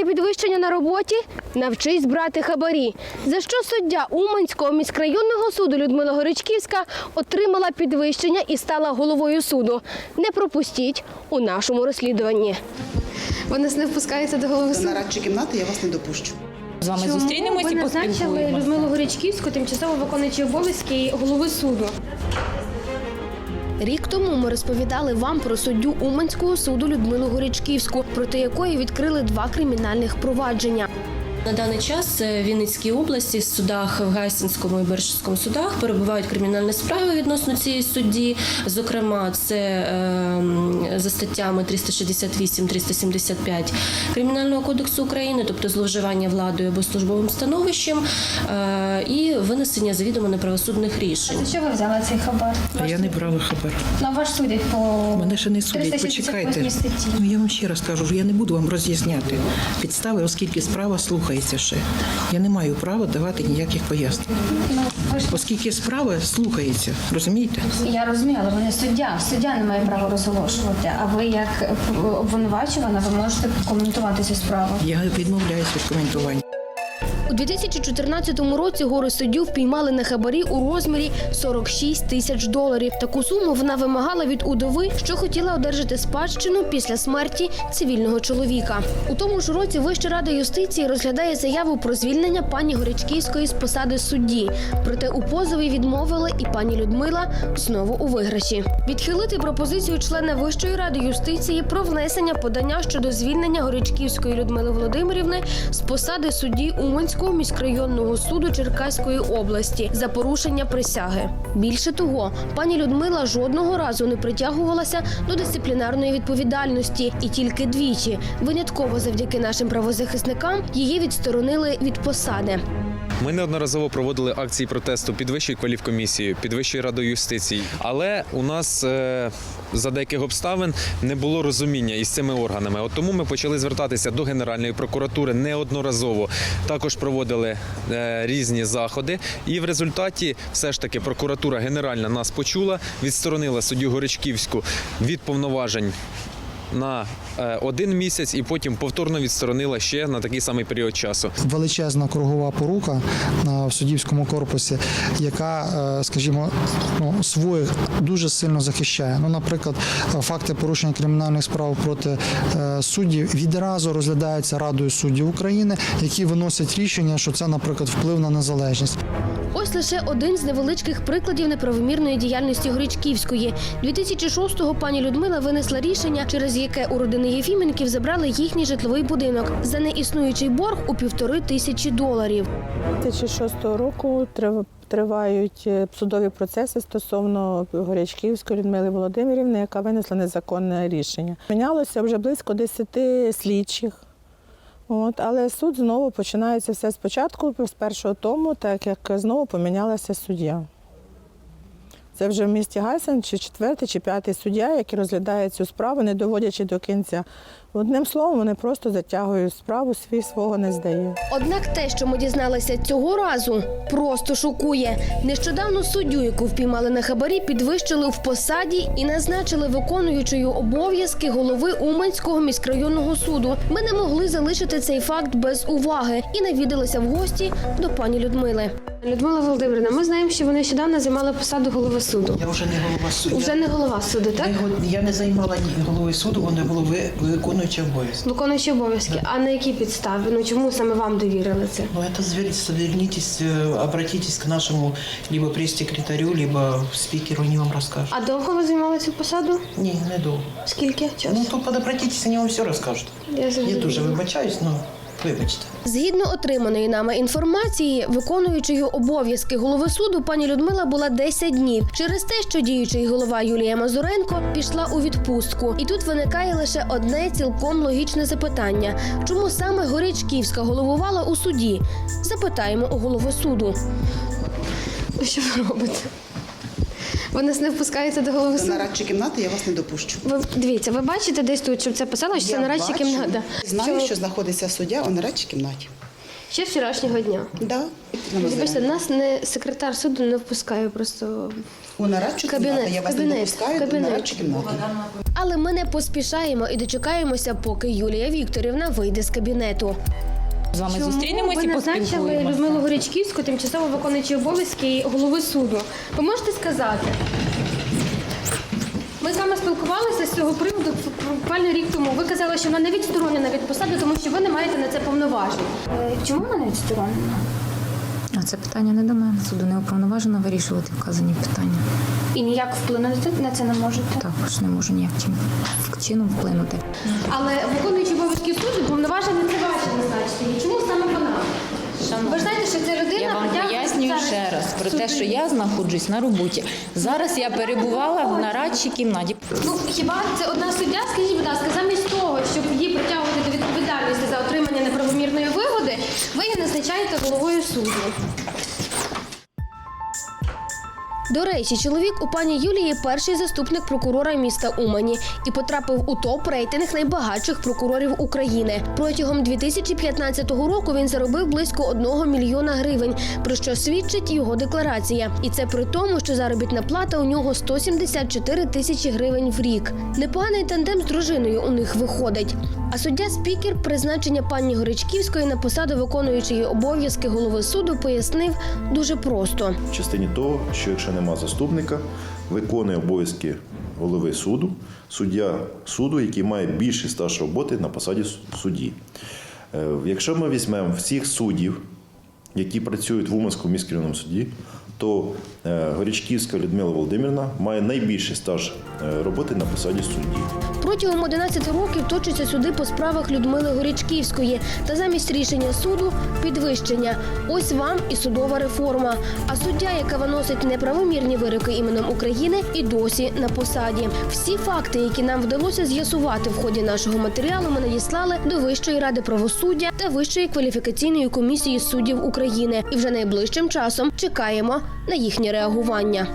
отримати підвищення на роботі? Навчись брати хабарі. За що суддя Уманського міськрайонного суду Людмила Горичківська отримала підвищення і стала головою суду. Не пропустіть у нашому розслідуванні. Ви нас не впускаєте до голови До нарадчої кімнати я вас не допущу. З вами зустрінемось ви назначили. Людмилу Горичківську, тимчасово виконуючи обов'язки голови суду. Рік тому ми розповідали вам про суддю Уманського суду Людмилу Горічківську, проти якої відкрили два кримінальних провадження. На даний час е, в Вінницькій області в судах в Гайсинському і Бершівському судах перебувають кримінальні справи відносно цієї судді. Зокрема, це е, за статтями 368-375 Кримінального кодексу України, тобто зловживання владою або службовим становищем, е, і винесення завідомо неправосудних рішень. За що ви взяли цей хабар? А я не брала хабар. На ваш судять по Мене ще не судять, почекайте. статті. Ну я вам ще раз кажу, я не буду вам роз'ясняти підстави, оскільки справа слухається ще. Я не маю права давати ніяких пояснень. Оскільки справа слухається, розумієте? я розумію, але ви не суддя. Суддя не має права розголошувати. А ви як обвинувачувана, ви можете коментувати цю справу. Я відмовляюся від коментування. У 2014 році гори суддю впіймали на хабарі у розмірі 46 тисяч доларів. Таку суму вона вимагала від удови, що хотіла одержати спадщину після смерті цивільного чоловіка. У тому ж році Вища рада юстиції розглядає заяву про звільнення пані Горячківської з посади судді. Проте у позові відмовили, і пані Людмила знову у виграші. Відхилити пропозицію члена Вищої ради юстиції про внесення подання щодо звільнення Горячківської Людмили Володимирівни з посади судді Уманського міськрайонного суду Черкаської області за порушення присяги. Більше того, пані Людмила жодного разу не притягувалася до дисциплінарної відповідальності, і тільки двічі, винятково завдяки нашим правозахисникам, її відсторонили від посади. Ми неодноразово проводили акції протесту під Вищою кваліфкомісією, під Вищою радою юстиції, але у нас е, за деяких обставин не було розуміння із цими органами. От тому ми почали звертатися до Генеральної прокуратури неодноразово. Також проводили е, різні заходи, і в результаті все ж таки прокуратура генеральна нас почула, відсторонила суддю Горичківську від повноважень на е, один місяць, і потім повторно відсторонила ще на такий самий період часу. величезна кругова порука е, в суддівському корпусі, яка, е, скажімо, ну, своїх дуже сильно захищає. Ну, наприклад, факти порушення кримінальних справ проти суддів відразу розглядаються Радою суддів України, які виносять рішення, що це, наприклад, вплив на незалежність. Ось лише один з невеличких прикладів неправомірної діяльності Горічківської. 2006-го пані Людмила винесла рішення, через яке у родини Єфіменків забрали їхній житловий будинок за неіснуючий борг у півтори тисячі доларів. 2006 року трив- тривають е, судові процеси стосовно Горячківської Людмили Володимирівни, яка винесла незаконне рішення. Мінялося вже близько 10 слідчих. От, але суд знову починається все спочатку, з першого тому, так як знову помінялася суддя. Це вже в місті Гайсен чи четвертий, чи п'ятий суддя, який розглядає цю справу, не доводячи до кінця. Одним словом, вони просто затягують справу, свій свого не здає. Однак те, що ми дізналися цього разу, просто шокує. Нещодавно суддю, яку впіймали на хабарі, підвищили в посаді і назначили виконуючою обов'язки голови Уманського міськрайонного суду. Ми не могли залишити цей факт без уваги і навідалися в гості до пані Людмили. Людмила Володимирівна, ми знаємо, що ви нещодавно займали посаду голови суду. Я вже не голова суду. Вже не голова суду, так? Я, я не займала ні голови суду, вони голови виконуючи обов'язки. Виконуючий обов'язки. А на якій підставі? Ну чому саме вам довірили це? Ну, это звернітесь, э, обратитесь к нашому либо прес-секретарю, либо спікеру, вони вам розкажуть. А довго ви займали цю посаду? Ні, не довго. Скільки часу? Ну, то подобратитесь, они вам все розкажуть. Я Я дуже вибачаюсь, ну, вибачте. Згідно отриманої нами інформації, виконуючою обов'язки голови суду пані Людмила була 10 днів через те, що діючий голова Юлія Мазуренко пішла у відпустку. І тут виникає лише одне цілком логічне запитання: чому саме Горячківська головувала у суді? Запитаємо у голови суду. Що ви робите? Ви нас не впускаєте до голови До нарадчої кімнати я вас не допущу. Ви дивіться, ви бачите десь тут, щоб це писало, що це Я нарадча кімната. Знаю, що знаходиться суддя у нарадчій кімнаті. Ще вчорашнього дня. Да. Бачите, нас не секретар суду не впускає просто. У нарадчу Кабінет, кімнату я вас не допускаю до кабінет. нарадчу кімнату. Але ми не поспішаємо і дочекаємося, поки Юлія Вікторівна вийде з кабінету. З вами Чому зустрінемося ви і назначили поспілкуємося. Людмилу Горячківську, тимчасово виконуючи обов'язки голови суду. Ви можете сказати? Ми з вами спілкувалися з цього приводу буквально рік тому. Ви казали, що вона не відсторонена від посади, тому що ви не маєте на це повноважень. Е, Чому вона не відсторонена? А це питання не до мене. Суду не уповноважено вирішувати вказані питання. І ніяк вплинути на це не можете. Також не можу ніяким чином вплинути. Але виконуючи обов'язки суду, повноваження це ваші назначені. Чому саме вона? Ви ж знаєте, що ця людина Я вам пояснюю зараз ще раз про те, що я знаходжусь на роботі. Зараз я перебувала в нарадчій кімнаті. Ну хіба це одна суддя? Скажіть, будь ласка, замість того, щоб її притягувати до відповідальності за отримання неправомірної вигоди, її головою суду. До речі, чоловік у пані Юлії перший заступник прокурора міста Умані і потрапив у топ рейтинг найбагатших прокурорів України. Протягом 2015 року він заробив близько 1 мільйона гривень, про що свідчить його декларація. І це при тому, що заробітна плата у нього 174 тисячі гривень в рік. Непоганий тандем з дружиною у них виходить. А суддя спікер призначення пані Горичківської на посаду виконуючої обов'язки голови суду пояснив дуже просто. в частині того, що якщо нема заступника, виконує обов'язки голови суду, суддя суду, який має більший стаж роботи на посаді судді. Е, Якщо ми візьмемо всіх суддів, які працюють в Уманському міськрайонному суді, то е, Горячківська Людмила Володимирівна має найбільший стаж е, роботи на посаді судді. Протягом 11 років точаться суди по справах Людмили Горячківської. Та замість рішення суду підвищення. Ось вам і судова реформа. А суддя, яка виносить неправомірні вироки іменем України, і досі на посаді. Всі факти, які нам вдалося з'ясувати в ході нашого матеріалу, ми надіслали до Вищої ради правосуддя та Вищої кваліфікаційної комісії суддів України. І вже найближчим часом чекаємо на їхнє реагування.